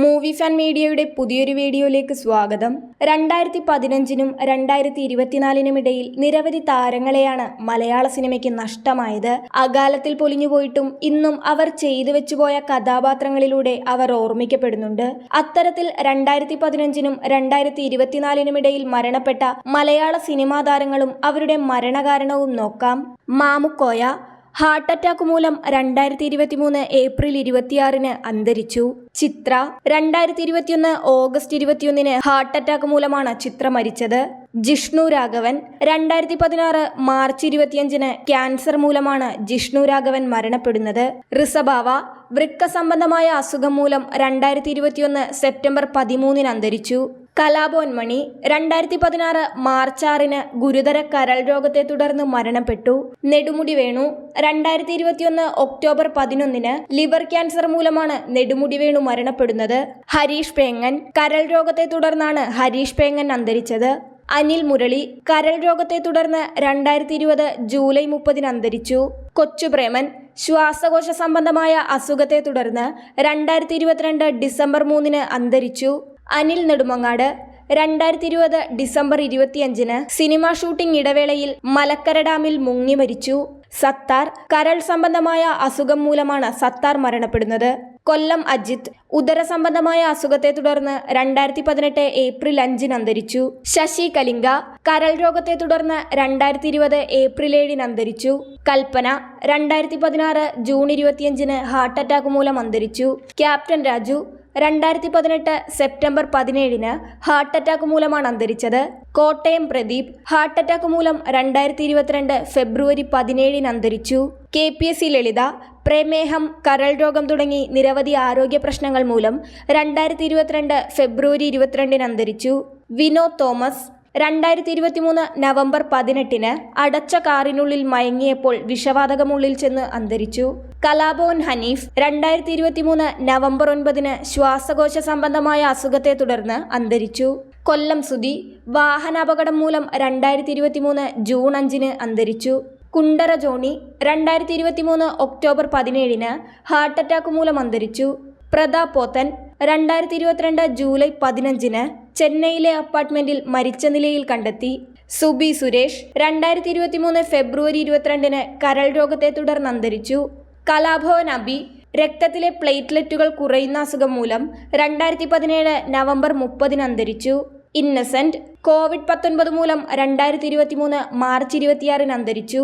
Movie fan മീഡിയയുടെ പുതിയൊരു വീഡിയോയിലേക്ക് സ്വാഗതം. രണ്ടായിരത്തി പതിനഞ്ചിനും രണ്ടായിരത്തി ഇരുപത്തിനാലിനും ഇടയിൽ നിരവധി താരങ്ങളെയാണ് മലയാള സിനിമയ്ക്ക് നഷ്ടമായത്. അകാലത്തിൽ പൊലിഞ്ഞുപോയിട്ടും ഇന്നും അവർ ചെയ്തു വെച്ചുപോയ കഥാപാത്രങ്ങളിലൂടെ അവർ ഓർമ്മിക്കപ്പെടുന്നുണ്ട്. അത്തരത്തിൽ രണ്ടായിരത്തി പതിനഞ്ചിനും രണ്ടായിരത്തി ഇരുപത്തിനാലിനും ഇടയിൽ മരണപ്പെട്ട മലയാള സിനിമാ താരങ്ങളും അവരുടെ മരണകാരണവും നോക്കാം. മാമുക്കോയ ഹാർട്ട് അറ്റാക്ക് മൂലം രണ്ടായിരത്തി ഇരുപത്തിമൂന്ന് ഏപ്രിൽ ഇരുപത്തിയാറിന് അന്തരിച്ചു. ചിത്ര രണ്ടായിരത്തി ഇരുപത്തിയൊന്ന് ഓഗസ്റ്റ് ഇരുപത്തിയൊന്നിന് ഹാർട്ട് അറ്റാക്ക് മൂലമാണ് ചിത്ര മരിച്ചത്. ജിഷ്ണു രാഘവൻ രണ്ടായിരത്തി പതിനാറ് മാർച്ച് ഇരുപത്തിയഞ്ചിന് ക്യാൻസർ മൂലമാണ് ജിഷ്ണു രാഘവൻ മരണപ്പെടുന്നത്. ഋസഭാവ വൃക്ക സംബന്ധമായ അസുഖം മൂലം രണ്ടായിരത്തി ഇരുപത്തിയൊന്ന് സെപ്റ്റംബർ പതിമൂന്നിന് അന്തരിച്ചു. കലാഭവൻമണി രണ്ടായിരത്തി പതിനാറ് മാർച്ച് ആറിന് ഗുരുതര കരൾ രോഗത്തെ തുടർന്ന് മരണപ്പെട്ടു. നെടുമുടി വേണു രണ്ടായിരത്തി ഇരുപത്തിയൊന്ന് ഒക്ടോബർ പതിനൊന്നിന് ലിവർ ക്യാൻസർ മൂലമാണ് നെടുമുടി വേണു മരണപ്പെടുന്നത്. ഹരീഷ് പേങ്ങൻ കരൾ രോഗത്തെ തുടർന്നാണ് ഹരീഷ് പേങ്ങൻ അന്തരിച്ചത്. അനിൽ മുരളി കരൾ രോഗത്തെ തുടർന്ന് രണ്ടായിരത്തി ഇരുപത് ജൂലൈ മുപ്പതിന് അന്തരിച്ചു. കൊച്ചുപ്രേമൻ ശ്വാസകോശ സംബന്ധമായ അസുഖത്തെ തുടർന്ന് രണ്ടായിരത്തി ഇരുപത്തിരണ്ട് ഡിസംബർ മൂന്നിന് അന്തരിച്ചു. അനിൽ നെടുമങ്ങാട്. രണ്ടായിരത്തി ഇരുപത് ഡിസംബർ ഇരുപത്തിയഞ്ചിന് സിനിമാ ഷൂട്ടിംഗ് ഇടവേളയിൽ മലക്കര ഡാമിൽ മുങ്ങി മരിച്ചു. സത്താർ കരൾ സംബന്ധമായ അസുഖം മൂലമാണ് സത്താർ മരണപ്പെടുന്നത്. കൊല്ലം അജിത് ഉദര സംബന്ധമായ അസുഖത്തെ തുടർന്ന് രണ്ടായിരത്തി പതിനെട്ട് ഏപ്രിൽ അഞ്ചിന് അന്തരിച്ചു. ശശി കലിംഗ കരൾ രോഗത്തെ തുടർന്ന് രണ്ടായിരത്തി ഇരുപത് ഏപ്രിൽ ഏഴിന് അന്തരിച്ചു. കൽപ്പന രണ്ടായിരത്തി പതിനാറ് ജൂൺ ഇരുപത്തിയഞ്ചിന് ഹാർട്ട് അറ്റാക്ക് മൂലം അന്തരിച്ചു. ക്യാപ്റ്റൻ രാജു രണ്ടായിരത്തി പതിനെട്ട് സെപ്റ്റംബർ പതിനേഴിന് ഹാർട്ട് അറ്റാക്ക് മൂലമാണ് അന്തരിച്ചത്. കോട്ടയം പ്രദീപ് ഹാർട്ട് അറ്റാക്ക് മൂലം രണ്ടായിരത്തി ഇരുപത്തിരണ്ട് ഫെബ്രുവരി പതിനേഴിന് അന്തരിച്ചു. K P S C Lalitha പ്രമേഹം കരൾ രോഗം തുടങ്ങി നിരവധി ആരോഗ്യ പ്രശ്നങ്ങൾ മൂലം രണ്ടായിരത്തി ഇരുപത്തിരണ്ട് ഫെബ്രുവരി ഇരുപത്തിരണ്ടിന് അന്തരിച്ചു. വിനോദ് തോമസ് രണ്ടായിരത്തി ഇരുപത്തിമൂന്ന് നവംബർ പതിനെട്ടിന് അടച്ച കാറിനുള്ളിൽ മയങ്ങിയപ്പോൾ വിഷവാതകമുള്ളിൽ ചെന്ന് അന്തരിച്ചു. കലാഭവൻ ഹനീഫ് രണ്ടായിരത്തി ഇരുപത്തിമൂന്ന് നവംബർ ഒൻപതിന് ശ്വാസകോശ സംബന്ധമായ അസുഖത്തെ തുടർന്ന് അന്തരിച്ചു. കൊല്ലം സുധി വാഹനാപകടം മൂലം രണ്ടായിരത്തി ഇരുപത്തിമൂന്ന് ജൂൺ അഞ്ചിന് അന്തരിച്ചു. കുണ്ടറ ജോണി രണ്ടായിരത്തി ഇരുപത്തിമൂന്ന് ഒക്ടോബർ പതിനേഴിന് ഹാർട്ട് അറ്റാക്ക് മൂലം അന്തരിച്ചു. പ്രതാപ് പോത്തൻ രണ്ടായിരത്തി ഇരുപത്തിരണ്ട് ജൂലൈ പതിനഞ്ചിന് ചെന്നൈയിലെ അപ്പാർട്ട്മെന്റിൽ മരിച്ച നിലയിൽ കണ്ടെത്തി. സുബി സുരേഷ് രണ്ടായിരത്തി ഇരുപത്തിമൂന്ന് ഫെബ്രുവരി ഇരുപത്തിരണ്ടിന് കരൾ രോഗത്തെ തുടർന്ന് അന്തരിച്ചു. കലാഭവൻ അബി രക്തത്തിലെ പ്ലേറ്റ്ലെറ്റുകൾ കുറയുന്ന അസുഖം മൂലം രണ്ടായിരത്തി പതിനേഴ് നവംബർ മുപ്പതിന് അന്തരിച്ചു. ഇന്നസെന്റ് കോവിഡ് പത്തൊൻപത് മൂലം രണ്ടായിരത്തി ഇരുപത്തിമൂന്ന് മാർച്ച് ഇരുപത്തിയാറിന് അന്തരിച്ചു.